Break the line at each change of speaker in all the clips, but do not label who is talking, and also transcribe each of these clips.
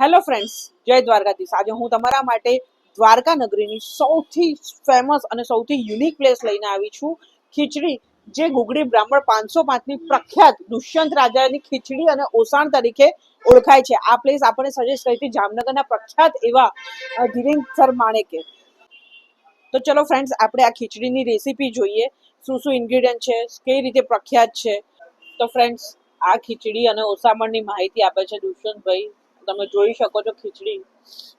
Hello friends જય દ્વારકાધીશ. આજે હું તમારા માટે દ્વારકા નગરીની સૌથી ફેમસ અને સૌથી યુનિક પ્લેસ લઈને આવી છું. ખીચડી, જે ગુગડી બ્રાહ્મણ પાંચસો પાંચની પ્રખ્યાત દુષ્યંત રાજાની ખીચડી અને ઓસાણ તરીકે ઓળખાય છે. આ પ્લેસ આપણને સજેસ્ટ કરી હતી જામનગરના પ્રખ્યાત એવા ધીરેન સર માણેકે. તો ચલો ફ્રેન્ડ્સ આપણે આ ખીચડીની રેસીપી જોઈએ. શું શું ઇન્ગ્રેડિયન્ટ છે? કઈ રીતે પ્રખ્યાત છે? તો ફ્રેન્ડ્સ આ ખીચડી અને ઓસામણની માહિતી આપે છે દુષ્યંતભાઈ. તમે જોઈ શકો છો ખીચડી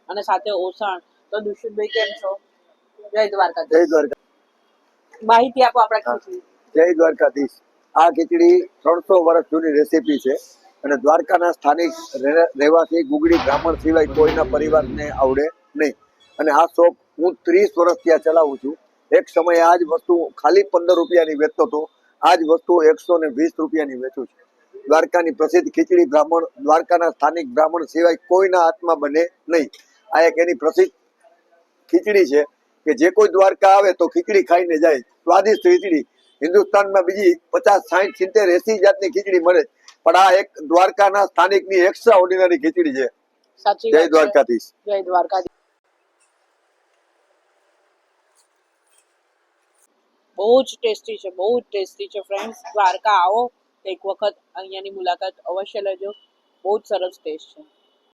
અને સાથે ઓસણ. તો દુષ્યંતભાઈ કેમ છો? જય દ્વારકા
જય દ્વારકા
માહિતી આપો આપણા ખીચડી.
જય દ્વારકાધીશ. આ ખીચડી ત્રણસો વર્ષ જૂની રેસીપી છે અને દ્વારકાના સ્થાનિક રહે- રહેવાસી ગુગડી બ્રાહ્મણ સિવાય કોઈના પરિવારને આવડે નહીં. અને આ શોપ હું ત્રીસ વર્ષ ત્યાં ચલાવું છું. એક સમયે આ જ વસ્તુ ખાલી પંદર રૂપિયાની વેચતો હતો. આ જ વસ્તુ એકસો ને વીસ રૂપિયાની વેચું છું. દ્વારકાની પ્રસિદ્ધ ખીચડી બ્રાહ્મણ દ્વારકાના સ્થાનિક બ્રાહ્મણ સિવાય કોઈના હાથમાં બને નહીં. આ એક એની પ્રસિદ્ધ ખીચડી છે કે જે કોઈ દ્વારકા આવે તો ખીચડી ખાઈને જાય. સ્વાદિષ્ટ ખીચડી. હિન્દુસ્તાનમાં બીજી પચાસ સાઠ સિત્તેર એસી જાતની ખીચડી મળે. પણ આ એક દ્વારકાના સ્થાનિકની એક્સ્ટ્રા ઓર્ડિનરી ખીચડી છે. જય દ્વારકાધીશ.
જય દ્વારકાધીશ. બહુ જ ટેસ્ટી છે બહુ જ ટેસ્ટી છે ફ્રેન્ડ્સ દ્વારકા આવો. એક વખત અહીંયાની મુલાકાત અવશ્ય લેજો. બહુ જ સરસ ટેસ્ટ છે.